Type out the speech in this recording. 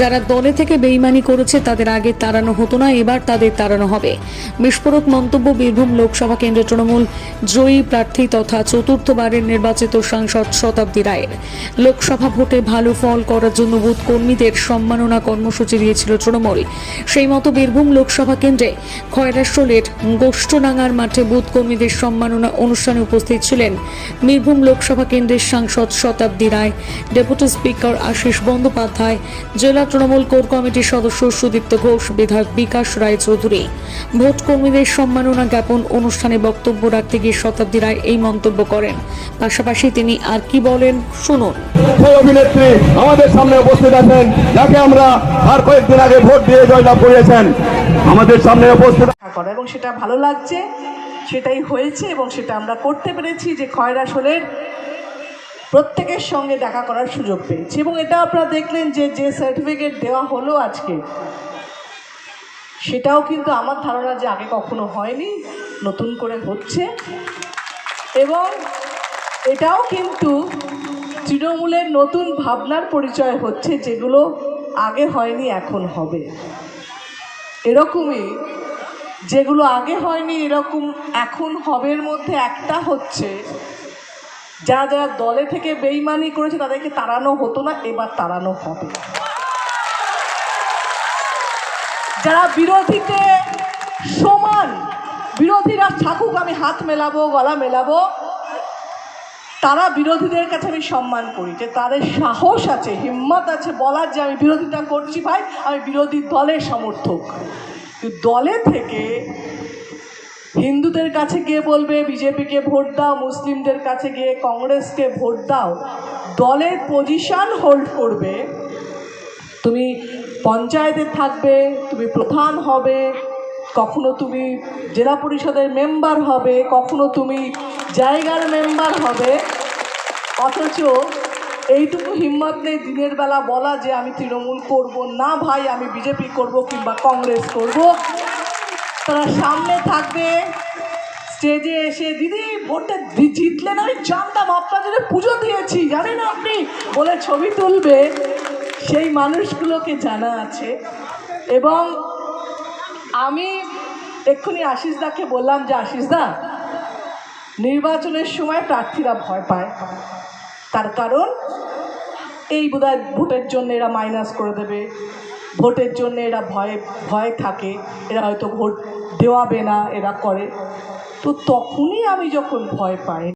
যারা দলে থেকে বেইমানি করেছে, তাদের আগে তাড়ানো হতো না, এবার তাদের তাড়ানো হবে। বিস্ফোরক মন্তব্য বীরভূম লোকসভা কেন্দ্রের তৃণমূল জয়ী প্রার্থী তথা চতুর্থবারের নির্বাচিত সাংসদ শতাব্দী রায়ের। লোকসভা ভোটে ভালো ফল করার জন্য বুথ কর্মীদের সম্মাননা কর্মসূচি দিয়েছিল তৃণমূল। সেই মতো বীরভূম লোকসভা কেন্দ্রে খয়রাশোলের গোষ্ঠনাঙ্গার মাঠে বুথ কর্মীদের সম্মাননা অনুষ্ঠানে উপস্থিত ছিলেন বীরভূম লোকসভা কেন্দ্রের সাংসদ Satabdi Roy, deputy speaker Ashis Bandyopadhyay Trinamool core কমিটির সদস্য সুদীপ্ত ঘোষ বিধায়ক বিকাশ রায় চৌধুরী ভোট কর্মীদের সম্মাননা জ্ঞাপন অনুষ্ঠানে বক্তব্য রাখতে গিয়ে শতাব্দী রায় এই মন্তব্য করেন। পাশাপাশি তিনি আর কি বলেন শুনুন। অভিনেত্রী আমাদের সামনে উপস্থিত আছেন যাকে আমরা আর কয়েকদিন আগে ভোট দিয়ে জয়লাভ করিয়েছেন। আমাদের সামনে উপস্থিত এবং সেটা ভালো লাগছে সেটাই হয়েছে এবং সেটা আমরা করতে পেরেছি যে খয়রাসোলের প্রত্যেকের সঙ্গে দেখা করার সুযোগ পেয়েছি এবং এটা আপনারা দেখলেন যে যে সার্টিফিকেট দেওয়া হলো আজকে, সেটাও কিন্তু আমার ধারণা যে আগে কখনো হয়নি, নতুন করে হচ্ছে। এবং এটাও কিন্তু তৃণমূলের নতুন ভাবনার পরিচয় হচ্ছে যেগুলো আগে হয়নি, এখন হবে। এরকমই যেগুলো আগে হয়নি, এরকম এখন হবের মধ্যে একটা হচ্ছে যারা যারা দলে থেকে বেইমানি করেছে তাদেরকে তাড়ানো হতো না, এবার তাড়ানো হবে। যারা বিরোধীতে সমান, বিরোধীরা থাকুক, আমি হাত মেলাবো, গলা মেলাবো, তারা বিরোধীদের কাছে আমি সম্মান করি যে তাদের সাহস আছে, হিম্মত আছে বলার যে আমি বিরোধিতা করছি ভাই, আমি বিরোধী দলের সমর্থক। দলে থেকে হিন্দুদের কাছে গিয়ে বলবে বিজেপিকে ভোট দাও, মুসলিমদের কাছে গিয়ে কংগ্রেসকে ভোট দাও, দলের পজিশন হোল্ড করবে। তুমি পঞ্চায়েতে থাকবে, তুমি প্রধান হবে, কখনো তুমি জেলা পরিষদের মেম্বার হবে, কখনো তুমি জায়গার মেম্বার হবে। অথচ এইটুকু হিম্মত নেই দিনের বেলা বলা যে আমি তৃণমূল করব না ভাই, আমি বিজেপি করব কিংবা কংগ্রেস করব। তারা সামনে থাকবে। স্টেজে এসে দিদি, ভোটটা জিতলেন আমি জানতাম জন্য পুজো দিয়েছি, জানেন আপনি? বলে ছবি তুলবে। সেই মানুষগুলোকে জানা আছে। এবং আমি এক্ষুনি আশিসদাকে বললাম যে আশিসদা নির্বাচনের সময় প্রার্থীরা ভয় পায়। তার কারণ, এই বোধহয় ভোটের জন্য এরা মাইনাস করে দেবে। ভোটের জন্য এরা ভয়ে ভয় থাকে। এরা হয়তো ভোট দেওয়াবে না এরা করে। তো তখনই আমি যখন ভয় পাই